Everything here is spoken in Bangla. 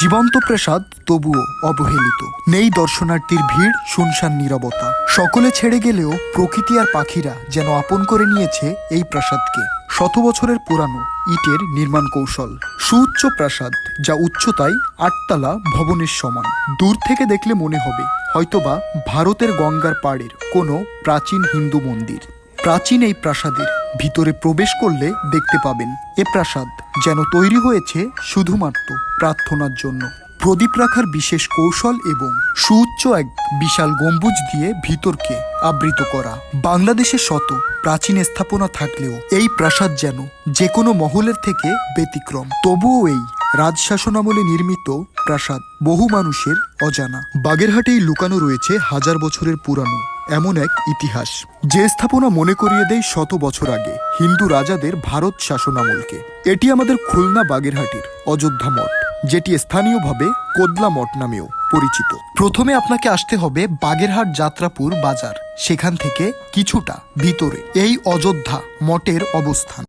জীবন্ত প্রাসাদ তবুও অবহেলিত। নেই দর্শনার্থীর ভিড়, শুনশান নীরবতা। সকলে ছেড়ে গেলেও প্রকৃতি আর পাখিরা যেন আপন করে নিয়েছে এই প্রাসাদকে। শত বছরের পুরানো ইটের নির্মাণ কৌশল। সুউচ্চ প্রাসাদ, যা উচ্চতায় আটতলা ভবনের সমান। দূর থেকে দেখলে মনে হবে, হয়তোবা ভারতের গঙ্গার পাড়ের কোনো প্রাচীন হিন্দু মন্দির। প্রাচীন এই প্রাসাদের ভিতরে প্রবেশ করলে দেখতে পাবেন এ প্রাসাদ যেন তৈরি হয়েছে শুধুমাত্র প্রার্থনার জন্য। প্রদীপ রাখার বিশেষ কৌশল এবং সুউচ্চ এক বিশাল গম্বুজ দিয়ে ভিতরকে আবৃত করা। বাংলাদেশে শত প্রাচীন স্থাপনা থাকলেও এই প্রাসাদ যেন যে কোনো মহলের থেকে ব্যতিক্রম। তবুও এই রাজশাসন আমলে নির্মিত প্রাসাদ বহু মানুষের অজানা। বাগেরহাটেই লুকানো রয়েছে হাজার বছরের পুরানো এমন এক ইতিহাস, যে স্থাপনা মনে করিয়ে দেয় শত বছর আগে হিন্দু রাজাদের ভারত শাসনামলকে। এটি আমাদের খুলনা বাগেরহাটির অযোধ্যা মঠ, যেটি স্থানীয়ভাবে কোদলা মঠ নামেও পরিচিত। প্রথমে আপনাকে আসতে হবে বাগেরহাট যাত্রাপুর বাজার, সেখান থেকে কিছুটা ভিতরে, এই অযোধ্যা মঠের অবস্থান।